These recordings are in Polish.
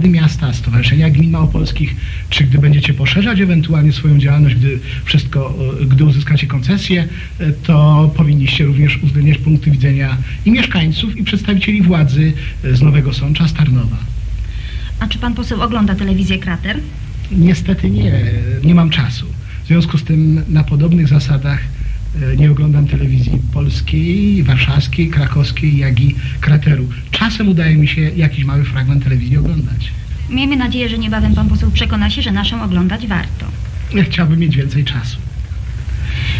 Rady Miasta, Stowarzyszenia Gmin Małopolskich, czy gdy będziecie poszerzać ewentualnie swoją działalność, gdy wszystko, e, gdy uzyskacie koncesję, e, to powinniście również uwzględniać punkty widzenia i mieszkańców, i przedstawicieli władzy e, z Nowego Sącza, z Tarnowa. A czy pan poseł ogląda telewizję Krater? Niestety nie, nie mam czasu. W związku z tym na podobnych zasadach nie oglądam telewizji polskiej, warszawskiej, krakowskiej, jak i krateru. Czasem udaje mi się jakiś mały fragment telewizji oglądać. Miejmy nadzieję, że niebawem pan poseł przekona się, że naszą oglądać warto. Ja chciałbym mieć więcej czasu.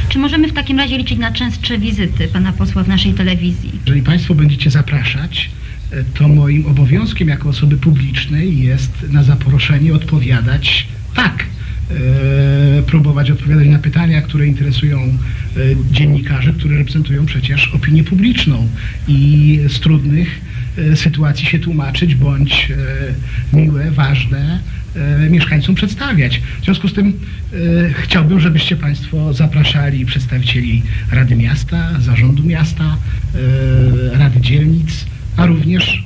Czy możemy w takim razie liczyć na częstsze wizyty pana posła w naszej telewizji? Jeżeli Państwo będziecie zapraszać, e, to moim obowiązkiem jako osoby publicznej jest na zaproszenie odpowiadać tak. E, próbować odpowiadać na pytania, które interesują e, dziennikarzy, które reprezentują przecież opinię publiczną i z trudnych sytuacji się tłumaczyć, bądź e, miłe, ważne e, mieszkańcom przedstawiać. W związku z tym e, chciałbym, żebyście Państwo zapraszali przedstawicieli Rady Miasta, Zarządu Miasta, e, Rady Dzielnic, a również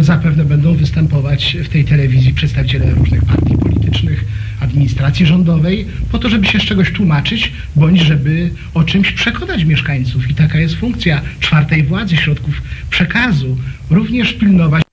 e, zapewne będą występować w tej telewizji przedstawiciele różnych partii politycznych, administracji rządowej, po to, żeby się z czegoś tłumaczyć, bądź żeby o czymś przekonać mieszkańców. I taka jest funkcja czwartej władzy, środków przekazu. Również pilnować